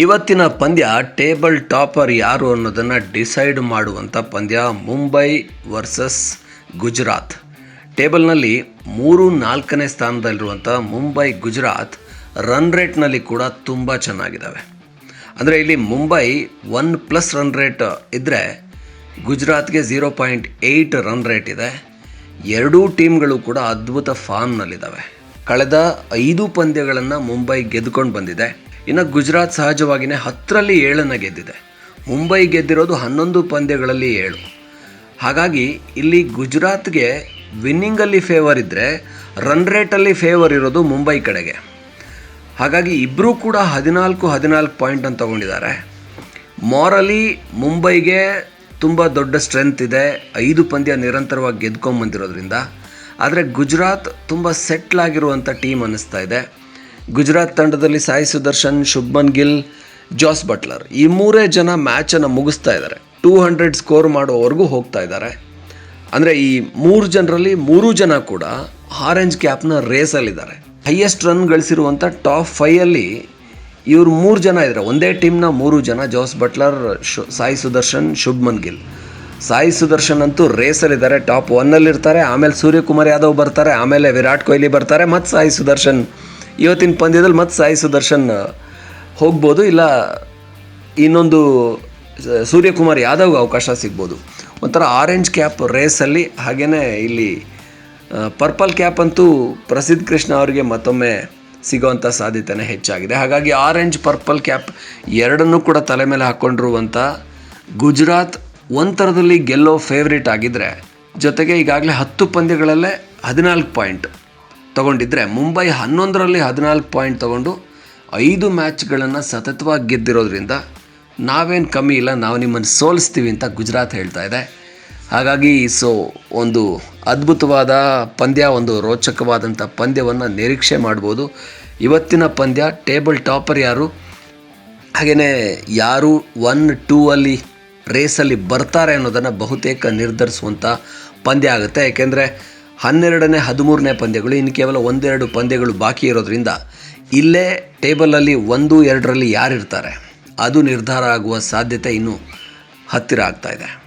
ಇವತ್ತಿನ ಪಂದ್ಯ table topper ಯಾರು ಅನ್ನೋದನ್ನು ಡಿಸೈಡ್ ಮಾಡುವಂಥ ಪಂದ್ಯ ಮುಂಬೈ ವರ್ಸಸ್ ಗುಜರಾತ್. ಟೇಬಲ್ನಲ್ಲಿ ಮೂರು ನಾಲ್ಕನೇ ಸ್ಥಾನದಲ್ಲಿರುವಂಥ ಮುಂಬೈ ಗುಜರಾತ್ ರನ್ ರೇಟ್ನಲ್ಲಿ ಕೂಡ ತುಂಬ ಚೆನ್ನಾಗಿದ್ದಾವೆ. ಅಂದರೆ ಇಲ್ಲಿ Mumbai one plus run rate ಇದ್ದರೆ ಗುಜರಾತ್ಗೆ zero point eight run rate ಇದೆ. ಎರಡೂ ಟೀಮ್ಗಳು ಕೂಡ ಅದ್ಭುತ ಫಾರ್ಮ್ನಲ್ಲಿದ್ದಾವೆ. ಕಳೆದ ಐದು ಪಂದ್ಯಗಳನ್ನು ಮುಂಬೈ ಗೆದ್ದುಕೊಂಡು ಬಂದಿದೆ. ಇನ್ನು ಗುಜರಾತ್ ಸಹಜವಾಗಿಯೇ ಹತ್ತರಲ್ಲಿ ಏಳನ್ನು ಗೆದ್ದಿದೆ. ಮುಂಬೈ ಗೆದ್ದಿರೋದು ಹನ್ನೊಂದು ಪಂದ್ಯಗಳಲ್ಲಿ ಏಳು. ಹಾಗಾಗಿ ಇಲ್ಲಿ ಗುಜರಾತ್ಗೆ ವಿನ್ನಿಂಗಲ್ಲಿ ಫೇವರ್ ಇದ್ದರೆ ರನ್ ರೇಟಲ್ಲಿ ಫೇವರ್ ಇರೋದು ಮುಂಬೈ ಕಡೆಗೆ. ಹಾಗಾಗಿ ಇಬ್ಬರೂ ಕೂಡ ಹದಿನಾಲ್ಕು ಹದಿನಾಲ್ಕು ಪಾಯಿಂಟನ್ನು ತಗೊಂಡಿದ್ದಾರೆ. ಮಾರಲಿ ಮುಂಬೈಗೆ ತುಂಬ ದೊಡ್ಡ ಸ್ಟ್ರೆಂತ್ ಇದೆ. ಐದು ಪಂದ್ಯ ನಿರಂತರವಾಗಿ ಗೆದ್ಕೊಂಬಂದಿರೋದ್ರಿಂದ. ಆದರೆ ಗುಜರಾತ್ ತುಂಬ ಸೆಟ್ಲ್ ಆಗಿರುವಂಥ ಟೀಮ್ ಅನ್ನಿಸ್ತಾ ಇದೆ. ಗುಜರಾತ್ ತಂಡದಲ್ಲಿ ಸಾಯಿ ಸುದರ್ಶನ್ ಶುಭ್ಮನ್ ಗಿಲ್, ಜಾಸ್ ಬಟ್ಲರ್. ಈ ಮೂರೇ ಜನ ಮ್ಯಾಚನ್ನು ಮುಗಿಸ್ತಾ ಇದ್ದಾರೆ. ಟೂ ಹಂಡ್ರೆಡ್ ಸ್ಕೋರ್ ಮಾಡೋವರೆಗೂ ಹೋಗ್ತಾ ಇದ್ದಾರೆ. ಅಂದರೆ ಈ ಮೂರು ಜನರಲ್ಲಿ ಮೂರು ಜನ ಕೂಡ ಆರೆಂಜ್ ಕ್ಯಾಪ್ನ ರೇಸಲ್ಲಿದ್ದಾರೆ. ಹೈಯೆಸ್ಟ್ ರನ್ ಗಳಿಸಿರುವಂಥ ಟಾಪ್ ಫೈಯಲ್ಲಿ ಇವರು ಮೂರು ಜನ ಇದ್ದಾರೆ. ಒಂದೇ ಟೀಮ್ನ ಮೂರು ಜನ, ಜೋಸ್ ಬಟ್ಲರ್, ಶು ಸಾಯಿ ಸುದರ್ಶನ್ ಶುಭ್ಮನ್ ಗಿಲ್. ಸಾಯಿ ಸುದರ್ಶನ್ ಅಂತೂ ರೇಸಲ್ಲಿದ್ದಾರೆ. ಟಾಪ್ ಒನ್ನಲ್ಲಿರ್ತಾರೆ. ಆಮೇಲೆ ಸೂರ್ಯಕುಮಾರ್ ಯಾದವ್ ಬರ್ತಾರೆ. ಆಮೇಲೆ ವಿರಾಟ್ ಕೊಹ್ಲಿ ಬರ್ತಾರೆ. ಮತ್ತು ಸಾಯಿ ಸುದರ್ಶನ್ ಇವತ್ತಿನ ಪಂದ್ಯದಲ್ಲಿ ಮತ್ತೆ ಸಾಯಿ ಸುದರ್ಶನ್ ಹೋಗ್ಬೋದು ಇಲ್ಲ ಇನ್ನೊಂದು ಸೂರ್ಯಕುಮಾರ್ ಯಾದವ್ಗೆ ಅವಕಾಶ ಸಿಗ್ಬೋದು. ಒಂಥರ ಆರೆಂಜ್ ಕ್ಯಾಪ್ ರೇಸಲ್ಲಿ ಹಾಗೆಯೇ ಇಲ್ಲಿ ಪರ್ಪಲ್ ಕ್ಯಾಪ್ ಅಂತೂ ಪ್ರಸಿದ್ಧ ಕೃಷ್ಣ ಅವರಿಗೆ ಮತ್ತೊಮ್ಮೆ ಸಿಗೋವಂಥ ಸಾಧ್ಯತೆನೇ ಹೆಚ್ಚಾಗಿದೆ. ಹಾಗಾಗಿ ಆರೆಂಜ್ ಪರ್ಪಲ್ ಕ್ಯಾಪ್ ಎರಡನ್ನೂ ಕೂಡ ತಲೆ ಮೇಲೆ ಹಾಕ್ಕೊಂಡಿರುವಂಥ ಗುಜರಾತ್ ಒಂಥರದಲ್ಲಿ ಗೆಲ್ಲೋ ಫೇವ್ರೇಟ್ ಆಗಿದ್ದರೆ ಜೊತೆಗೆ ಈಗಾಗಲೇ ಹತ್ತು ಪಂದ್ಯಗಳಲ್ಲೇ ಹದಿನಾಲ್ಕು ಪಾಯಿಂಟ್ ತಗೊಂಡಿದ್ರೆ ಮುಂಬೈ ಹನ್ನೊಂದರಲ್ಲಿ ಹದಿನಾಲ್ಕು ಪಾಯಿಂಟ್ ತಗೊಂಡು ಐದು ಮ್ಯಾಚ್ಗಳನ್ನು ಸತತವಾಗಿ ಗೆದ್ದಿರೋದ್ರಿಂದ ನಾವೇನು ಕಮ್ಮಿ ಇಲ್ಲ, ನಾವು ನಿಮ್ಮನ್ನು ಸೋಲಿಸ್ತೀವಿ ಅಂತ ಗುಜರಾತ್ ಹೇಳ್ತಾ ಇದೆ. ಹಾಗಾಗಿ ಸೊ, ಒಂದು ಅದ್ಭುತವಾದ ಪಂದ್ಯ, ಒಂದು ರೋಚಕವಾದಂಥ ಪಂದ್ಯವನ್ನು ನಿರೀಕ್ಷೆ ಮಾಡ್ಬೋದು. ಇವತ್ತಿನ ಪಂದ್ಯ, ಟೇಬಲ್ ಟಾಪರ್ ಯಾರು? ಹಾಗೆಯೇ ಯಾರು ಒನ್, ಟೂ ಅಲ್ಲಿ ರೇಸಲ್ಲಿ ಬರ್ತಾರೆ ಅನ್ನೋದನ್ನು ಬಹುತೇಕ ನಿರ್ಧರಿಸುವಂಥ ಪಂದ್ಯ ಆಗುತ್ತೆ. ಯಾಕೆಂದರೆ ಹನ್ನೆರಡನೇ, ಹದಿಮೂರನೇ ಪಂದ್ಯಗಳು, ಇನ್ನು ಕೇವಲ ಒಂದೆರಡು ಪಂದ್ಯಗಳು ಬಾಕಿ ಇರೋದ್ರಿಂದ ಇಲ್ಲೇ ಟೇಬಲಲ್ಲಿ ಒಂದು, ಎರಡರಲ್ಲಿ ಯಾರಿರ್ತಾರೆ? ಅದು ನಿರ್ಧಾರ ಆಗುವ ಸಾಧ್ಯತೆ ಇನ್ನೂ ಹತ್ತಿರ ಆಗ್ತಾ ಇದೆ.